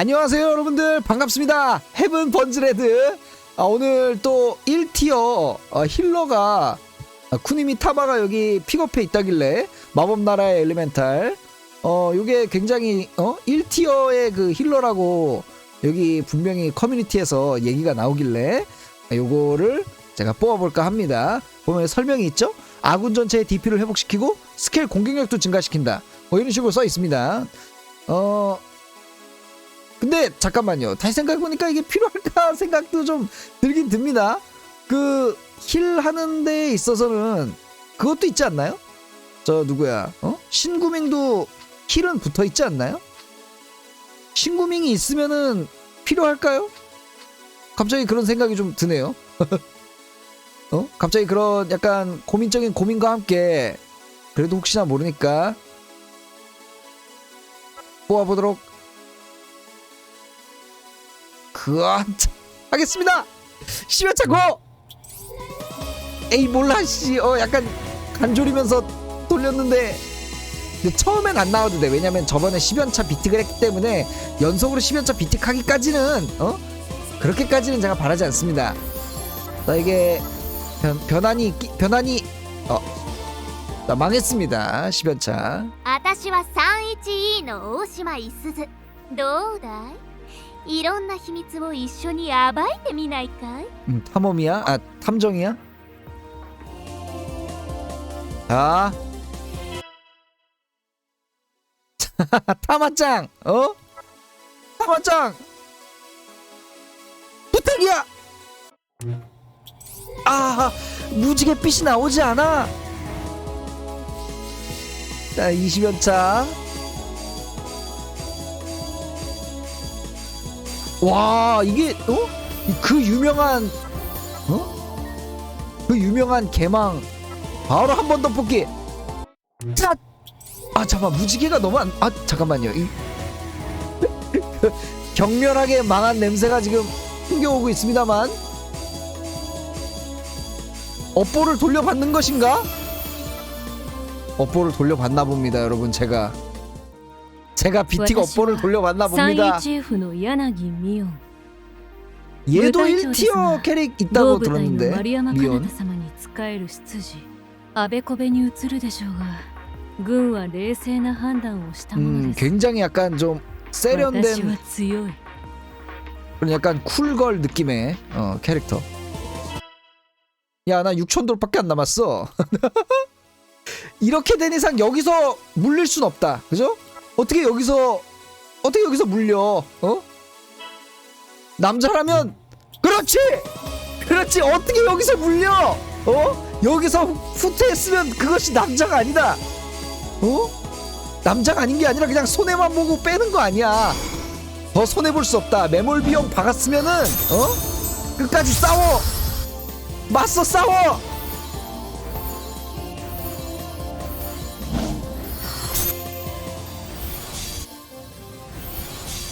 안녕하세요 여러분들. 반갑습니다. 헤븐 번즈레드 아, 오늘 또 1티어 어, 힐러가 아, 쿠니미 타바가 여기 픽업해 있다길래 마법나라의 엘리멘탈. 어 요게 굉장히 어 1티어의 그 힐러라고 여기 분명히 커뮤니티에서 얘기가 나오길래 아, 요거를 제가 뽑아볼까 합니다. 보면 설명이 있죠? 아군 전체의 DP를 회복시키고 스킬 공격력도 증가시킨다. 뭐 이런 식으로 써 있습니다. 어 근데 잠깐만요. 다시 생각해보니까 이게 필요할까 생각도 좀 들긴 듭니다. 그 힐 하는 데 있어서는 그것도 있지 않나요? 저 누구야? 어? 신구밍도 힐은 붙어 있지 않나요? 신구밍이 있으면은 필요할까요? 갑자기 그런 생각이 좀 드네요. 어? 갑자기 그런 약간 고민적인 고민과 함께 그래도 혹시나 모르니까 뽑아보도록 그아 하겠습니다. 시면 차고. 에이 몰라 씨. 어 약간 간졸이면서 돌렸는데 근데 처음엔 안 나와도 돼. 왜냐면 저번에 10연차 비틱을 했기 때문에 연속으로 10연차 비틱하기까지는 어 그렇게까지는 제가 바라지 않습니다. 나에게 변, 변환이 있기- 변환이 어. 나 망했습니다. 10연차. 私は 31E の大島いすずどうだい いろんな秘密を一緒に暴いてみないかい 음, 탐험이야? 아 탐정이야? 자 타마짱 어? 타마짱 부탁이야 아 무지갯빛이 나오지 않아 자 20연차 와 이게 어? 그 유명한 어? 그 유명한 개망 바로 한 번 더 뽑기 자! 아 잠깐 무지개가 너무 안... 아 잠깐만요 이... 격렬하게 망한 냄새가 지금 풍겨오고 있습니다만 업보를 돌려받는 것인가? 업보를 돌려받나 봅니다 여러분 제가 제가 비틱 업보를 돌려받나 봅니다 三位チーフの柳美音 얘도 部隊長ですが 1티어 캐릭 同 있다고 部隊の 들었는데 丸山彼 리온 方様に仕える執事あべこべに移るでしょうが軍は冷静な判断をしたもの 음 です 굉장히 약간 좀 私 세련된 は強い 그런 약간 쿨걸 느낌의 어, 캐릭터. 야, 나 6천 돌밖에 안 남았어. 이렇게 된 이상 여기서 물릴 순 없다. 그죠? 어떻게 여기서 어떻게 여기서 물려? 어? 남자라면 그렇지. 그렇지. 어떻게 여기서 물려? 어? 여기서 후퇴했으면 그것이 남자가 아니다. 어? 남자가 아닌 게 아니라 그냥 손해만 보고 빼는 거 아니야. 더 손해 볼 수 없다. 매몰 비용 박았으면은 어 끝까지 싸워. 맞서 싸워.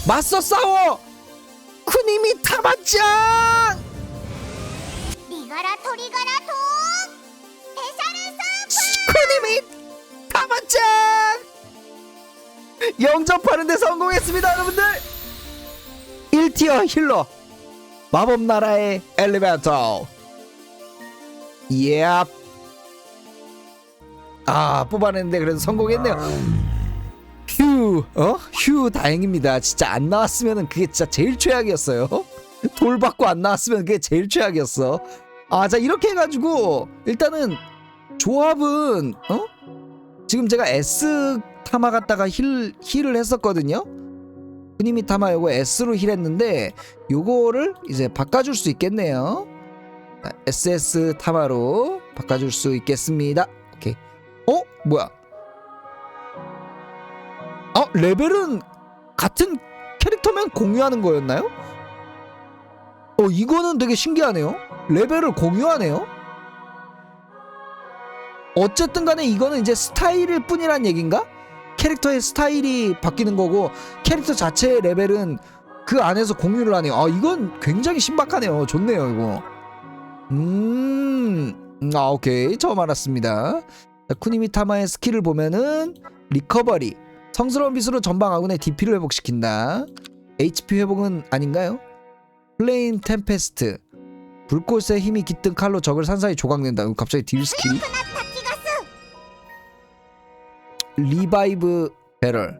맞서 싸워! 쿠님이 타봤짱! 니가라 토리가라 돈! 대사를 쿠님이 타봤짱! 영접하는데 성공했습니다 여러분들! 1티어 힐러 마법나라의 엘리베이터 예. y 아 뽑아냈는데 그래도 성공했네요 휴, 어? 휴, 다행입니다. 진짜 안 나왔으면은 그게 진짜 제일 최악이었어요. 돌 받고 안 나왔으면 그게 제일 최악이었어. 아, 자 이렇게 해가지고 일단은 조합은 어? 지금 제가 S 타마 갖다가 힐 힐을 했었거든요. 후니미 타마 요거 S로 힐했는데 요거를 이제 바꿔줄 수 있겠네요. 자, SS 타마로 바꿔줄 수 있겠습니다. 오케이. 어? 뭐야? 어? 레벨은 같은 캐릭터면 공유하는 거였나요? 어 이거는 되게 신기하네요. 레벨을 공유하네요. 어쨌든 간에 이거는 이제 스타일일 뿐이란 얘긴가? 캐릭터의 스타일이 바뀌는 거고 캐릭터 자체의 레벨은 그 안에서 공유를 하네요. 아 이건 굉장히 신박하네요. 좋네요 이거. 음, 음, 아 오케이 처음 알았습니다. 자, 쿠니미 타마의 스킬을 보면은 리커버리 성스러운 빛으로 전방 아군의 DP를 회복시킨다. HP 회복은 아닌가요? 플레인 템페스트. 불꽃의 힘이 깃든 칼로 적을 산사히 조각낸다. 음, 갑자기 딜 스킬. 리바이브 배럴.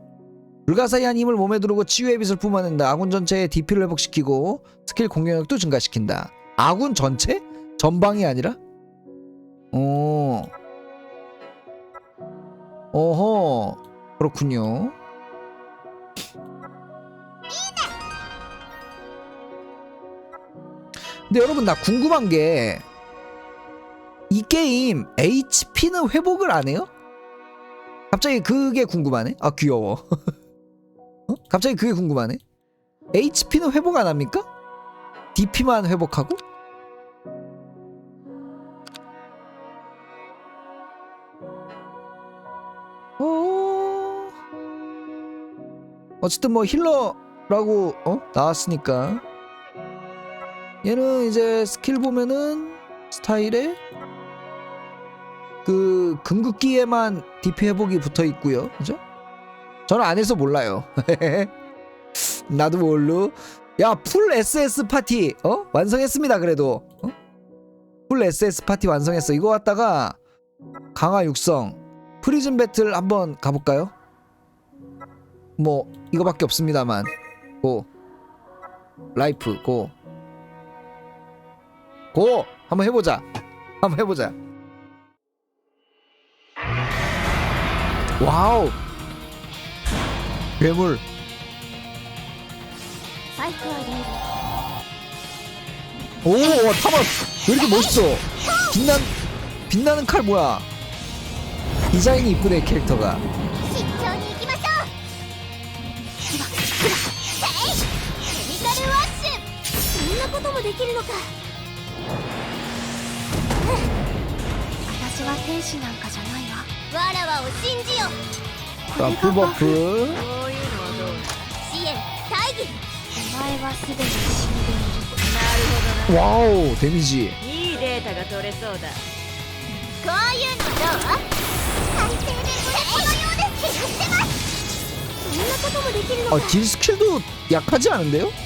불가사의한 힘을 몸에 두르고 치유의 빛을 뿜어낸다. 아군 전체의 DP를 회복시키고 스킬 공격력도 증가시킨다. 아군 전체? 전방이 아니라? 오. 어허. 그렇군요. 근데 여러분 나 궁금한 게 이 게임 HP는 회복을 안 해요? 갑자기 그게 궁금하네. 아 귀여워. 어? 갑자기 그게 궁금하네. HP는 회복 안 합니까? DP만 회복하고? 어쨌든 뭐 힐러라고 어? 나왔으니까 얘는 이제 스킬 보면은 스타일에 그 금극기에만 DP 회복이 붙어 있고요. 그죠? 저는 안 해서 몰라요. 나도 모르. 야, 풀 SS 파티 어? 완성했습니다. 그래도. 어? 풀 SS 파티 완성했어. 이거 갖다가 강화 육성 프리즌 배틀 한번 가 볼까요? 뭐 이거밖에 없습니다만 고 라이프 고 고! 한번 해보자 한번 해보자 와우 괴물 오, 타마 왜 이렇게 멋있어? 빛난 빛나는 칼 뭐야? 디자인이 이쁘네 캐릭터가. こともできるのか私は天使なんかじゃないわわらわを信じよ 자 풀버프 こういうのはどう支援大義お前はすでに死んでいるなる 와우 데미지 ほどないいデータが取れそうだこういうのどう最低でこれこのようですって言ってますそんなこともできるのか 어, 딜 스킬도 약하지 않은데요?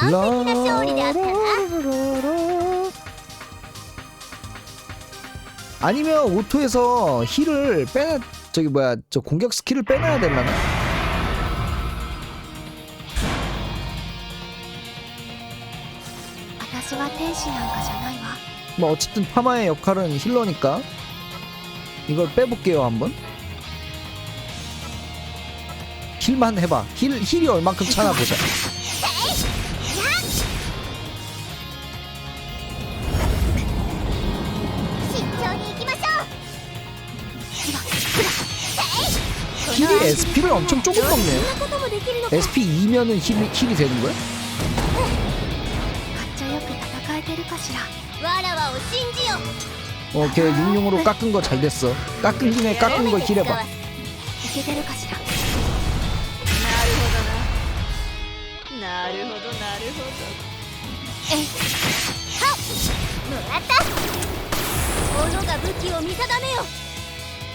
完璧な勝利であったな 아니면 오토에서 힐을 빼 저기 뭐야 저 공격 스킬을 빼놔야 되려나? 私は天使なんかじゃないわ 뭐 어쨌든 파마의 역할은 힐러니까 이걸 빼볼게요 한번 힐만 해봐 힐, 힐이 얼만큼 차나 보자 SP를 엄청 조금 먹네요. SP 2면은 힐이, 힐이 되는 거야? 오케이 육룡으로 깎은 거 잘 됐어. 깎은 김에 깎은 거 힐해봐.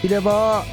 힐해봐.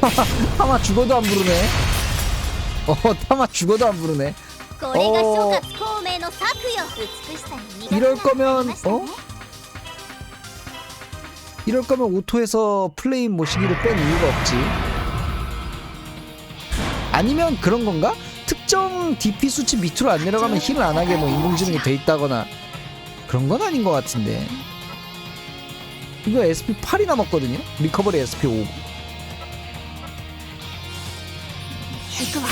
타마 죽어도 안 부르네. 어, 타마 죽어도 안 부르네. 어, 이럴 거면 어? 이럴 거면 오토에서 플레임 모시기를 뺀 이유가 없지. 아니면 그런 건가? 특정 DP 수치 밑으로 안 내려가면 힘을 안 하게 뭐 인공지능이 돼 있다거나 그런 건 아닌 것 같은데. 이거 SP 8이 남았거든요. 리커버리 SP 5. 行くわ。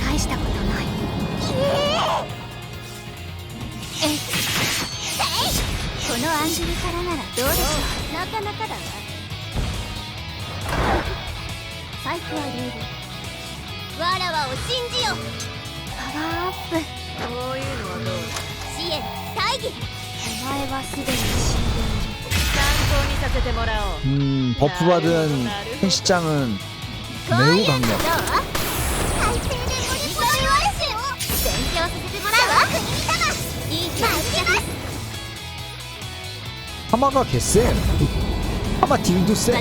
大したことない。えこのアングルからならどうでしょう？なかなかだわ。サイクはルールわらわを信じよパワーアップ。こういうのはどう？支援大義。お前はすでに死んで 음, 버프 받은 헬시장은 매우 강력. 하마가 개쎄. 하마 딜도 쎄.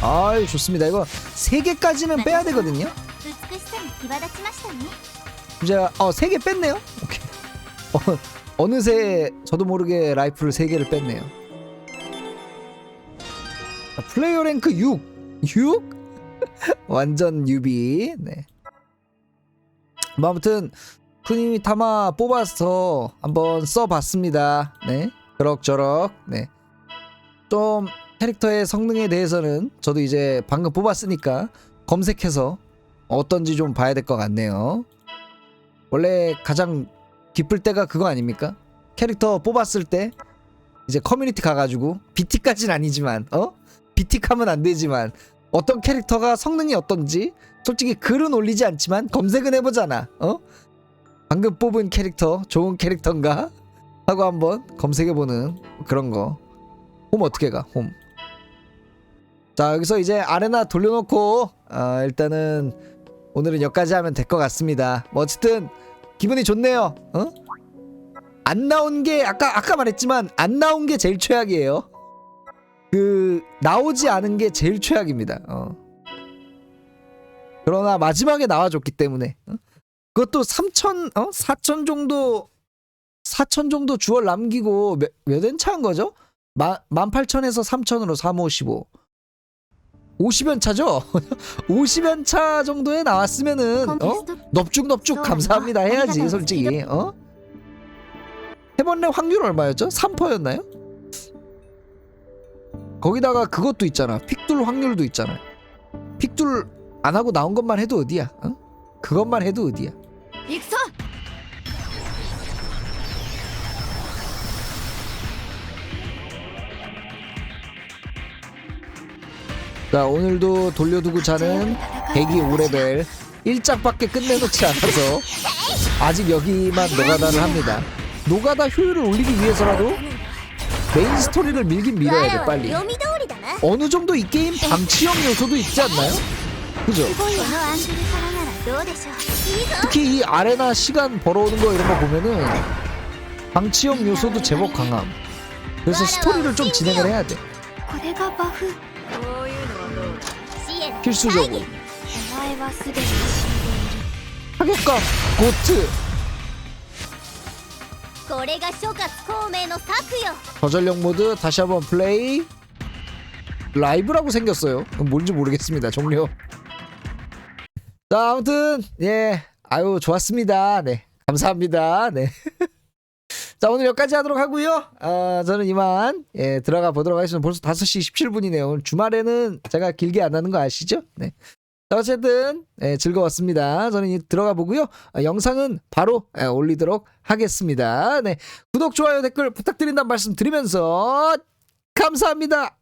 아이 좋습니다. 이거 세 개까지는 빼야 되거든요. 이제 어세 개 뺐네요. 오케이. 어, 어느새 저도 모르게 라이프를 세 개를 뺐네요. 아, 플레이어 랭크 6. 6? 완전 유비. 네. 뭐 아무튼 푸님이 타마 뽑아서 한번 써봤습니다. 네. 그럭저럭. 네. 좀 캐릭터의 성능에 대해서는 저도 이제 방금 뽑았으니까 검색해서 어떤지 좀 봐야 될 것 같네요 원래 가장 기쁠 때가 그거 아닙니까? 캐릭터 뽑았을 때 이제 커뮤니티 가가지고 BT까진 아니지만 어? BT하면 안 되지만 어떤 캐릭터가 성능이 어떤지 솔직히 글은 올리지 않지만 검색은 해보잖아 어? 방금 뽑은 캐릭터 좋은 캐릭터인가? 하고 한번 검색해보는 그런 거 홈 어떻게 가? 홈. 자 여기서 이제 아레나 돌려놓고 어, 일단은 오늘은 여기까지 하면 될 것 같습니다. 뭐 어쨌든 기분이 좋네요. 어? 안 나온 게 아까 아까 말했지만 안 나온 게 제일 최악이에요. 그 나오지 않은 게 제일 최악입니다. 어. 그러나 마지막에 나와줬기 때문에 어? 그것도 3천 어? 4천 정도 4천 정도 주얼 남기고 몇엔 차인 거죠? 마, 18,000에서 3,000으로 355 50연 차죠? 50연 차 정도에 나왔으면은 어? 넙죽넙죽 감사합니다 해야지 솔직히 어? 해번의 확률 얼마였죠? 3%였나요? 거기다가 그것도 있잖아 픽둘 확률도 있잖아 픽둘 안 하고 나온 것만 해도 어디야? 어? 그것만 해도 어디야? 익소! 자 오늘도 돌려두고 자는 대기 오레벨. 1작밖에 끝내놓지 않아서 아직 여기만 노가다를 합니다. 노가다 효율을 올리기 위해서라도 메인 스토리를 밀긴 밀어야 돼 빨리. 어느 정도 이 게임 방치형 요소도 있지 않나요? 그죠? 특히 이 아레나 시간 벌어오는 거 이런 거 보면은 방치형 요소도 제법 강함. 그래서 스토리를 좀 진행을 해야 돼. 필수적으로 하객과 그러니까 고트. 저전력 모드 다시 한번 플레이. 라이브라고 생겼어요. 뭔지 모르겠습니다 종료. 자 아무튼 예. 아유 좋았습니다. 네 감사합니다. 네. 자 오늘 여기까지 하도록 하고요 아 저는 이만 예 들어가 보도록 하겠습니다 벌써 5시 17분이네요 오늘 주말에는 제가 길게 안 하는 거 아시죠 네 자, 어쨌든 예, 즐거웠습니다. 저는 이 들어가 보고요. 아, 영상은 바로 예, 올리도록 하겠습니다. 네, 구독, 좋아요, 댓글 부탁드린다는 말씀 드리면서 감사합니다.